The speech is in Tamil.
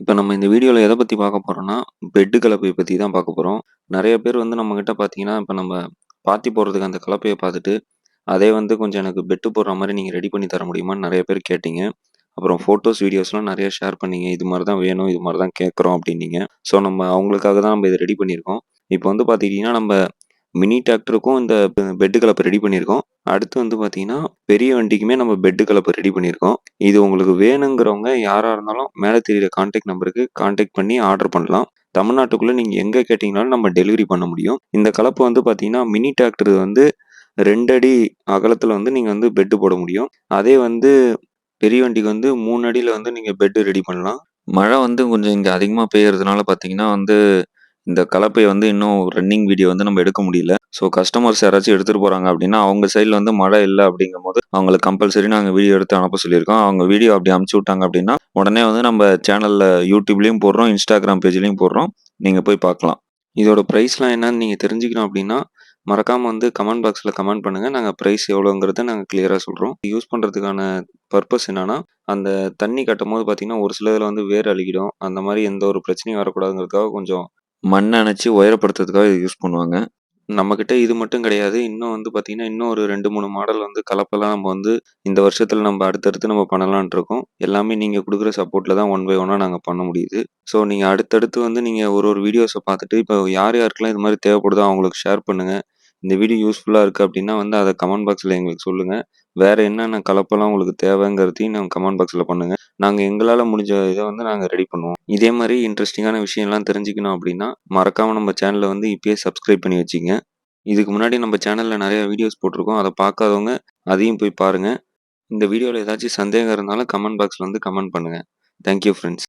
இப்போ நம்ம இந்த வீடியோவில் எதை பற்றி பார்க்க போகிறோம்னா பெட்டு கலப்பையை பற்றி தான் பார்க்க போகிறோம் நிறைய பேர் வந்து நம்மக்கிட்ட பார்த்தீங்கன்னா இப்போ நம்ம பாத்தி போடுறதுக்கு அந்த கலப்பையை பார்த்துட்டு அதே வந்து கொஞ்சம் எனக்கு பெட்டு போடுற மாதிரி நீங்கள் ரெடி பண்ணி தர முடியுமான்னு நிறைய பேர் கேட்டீங்க. அப்புறம் ஃபோட்டோஸ் வீடியோஸ்லாம் நிறைய ஷேர் பண்ணீங்க. இது மாதிரி தான் வேணும் இது மாதிரி தான் கேட்குறோம் அப்படின்னீங்க. ஸோ நம்ம அவங்களுக்காக தான் நம்ம இதை ரெடி பண்ணியிருக்கோம். இப்போ வந்து பார்த்துக்கிட்டிங்கன்னா நம்ம மினி டிராக்டருக்கும் இந்த பெட்டு கலப்பை ரெடி பண்ணியிருக்கோம். அடுத்து வந்து பார்த்தீங்கன்னா பெரிய வண்டிக்குமே நம்ம பெட்டு கலப்பை ரெடி பண்ணியிருக்கோம். இது உங்களுக்கு வேணுங்கிறவங்க யாராக இருந்தாலும் மேலே தெரியுற கான்டாக்ட் நம்பருக்கு கான்டாக்ட் பண்ணி ஆர்டர் பண்ணலாம். தமிழ்நாட்டுக்குள்ளே நீங்கள் எங்கே கேட்டிங்கனாலும் நம்ம டெலிவரி பண்ண முடியும். இந்த கலப்பை வந்து பார்த்தீங்கன்னா மினி டிராக்டர் வந்து ரெண்டு அடி அகலத்தில் வந்து நீங்கள் வந்து பெட்டு போட முடியும். அதே வந்து பெரிய வண்டிக்கு வந்து மூணு அடியில் வந்து நீங்கள் பெட்டு ரெடி பண்ணலாம். மழை வந்து கொஞ்சம் இங்கே அதிகமாக பெய்யறதுனால பார்த்தீங்கன்னா வந்து இந்த கலப்பையை வந்து இன்னும் ரன்னிங் வீடியோ வந்து நம்ம எடுக்க முடியல. ஸோ கஸ்டமர்ஸ் யாராச்சும் எடுத்துகிட்டு போகிறாங்க அப்படின்னா அவங்க சைடில் வந்து மழை இல்லை அப்படிங்கும் போது அவங்களுக்கு கம்பல்சரி நாங்கள் வீடியோ எடுத்து அனுப்ப சொல்லியிருக்கோம். அவங்க வீடியோ அப்படி அனுப்பிச்சி விட்டாங்க அப்படின்னா உடனே வந்து நம்ம சேனலில் யூடியூப்லேயும் போடுறோம் இன்ஸ்டாகிராம் பேஜ்லேயும் போடுறோம். நீங்கள் போய் பார்க்கலாம். இதோட ப்ரைஸ்லாம் என்னன்னு நீங்கள் தெரிஞ்சுக்கணும் அப்படின்னா மறக்காமல் வந்து கமெண்ட் பாக்ஸில் கமெண்ட் பண்ணுங்கள் நாங்கள் ப்ரைஸ் எவ்வளோங்கிறத நாங்கள் கிளியராக சொல்கிறோம் யூஸ் பண்ணுறதுக்கான பர்பஸ் என்னன்னா அந்த தண்ணி கட்டும் போது பார்த்தீங்கன்னா ஒரு சில இதில் வந்து வேர் அழுகிடும். அந்த மாதிரி எந்த ஒரு பிரச்சனையும் வரக்கூடாதுங்கிறதுக்காக கொஞ்சம் மண் அணைச்சி உயரப்படுத்துறதுக்காக இது யூஸ் பண்ணுவாங்க. நம்மக்கிட்ட இது மட்டும் கிடையாது. இன்னும் வந்து பார்த்தீங்கன்னா இன்னும் ஒரு ரெண்டு மூணு மாடல் வந்து கலப்பெல்லாம் நம்ம வந்து இந்த வருஷத்தில் நம்ம அடுத்தடுத்து நம்ம பண்ணலான்ட்டு இருக்கோம். எல்லாமே நீங்கள் கொடுக்குற சப்போர்ட்டில் தான் ஒன் பை ஒன்னாக நாங்கள் பண்ண முடியுது. ஸோ நீங்கள் அடுத்தடுத்து வந்து நீங்கள் ஒரு ஒரு வீடியோஸை பார்த்துட்டு இப்போ யார் யாருக்கெல்லாம் இது மாதிரி தேவைப்படுதோ அவங்களுக்கு ஷேர் பண்ணுங்கள் இந்த வீடியோ யூஸ்ஃபுல்லாக இருக்குது அப்படின்னா வந்து அதை கமெண்ட் பாக்ஸில் எங்களுக்கு சொல்லுங்கள் வேறு என்னென்ன கலப்பெல்லாம் உங்களுக்கு தேவைங்கிறதையும் நாங்கள் கமெண்ட் பாக்ஸில் பண்ணுங்கள் நாங்கள் எங்களால் முடிஞ்ச இதை வந்து நாங்கள் ரெடி பண்ணுவோம். இதே மாதிரி இன்ட்ரெஸ்டிங்கான விஷயம்லாம் தெரிஞ்சுக்கணும் அப்படின்னா மறக்காமல் நம்ம சேனலை வந்து இப்போயே சப்ஸ்கிரைப் பண்ணி வச்சிங்க. இதுக்கு முன்னாடி நம்ம சேனலில் நிறைய வீடியோஸ் போட்டிருக்கோம். அதை பார்க்காதவங்க அதையும் போய் பாருங்கள் இந்த வீடியோவில் ஏதாச்சும் சந்தேகம் இருந்தாலும் கமெண்ட் பாக்ஸில் வந்து கமெண்ட் பண்ணுங்கள் தேங்க்யூ ஃப்ரெண்ட்ஸ்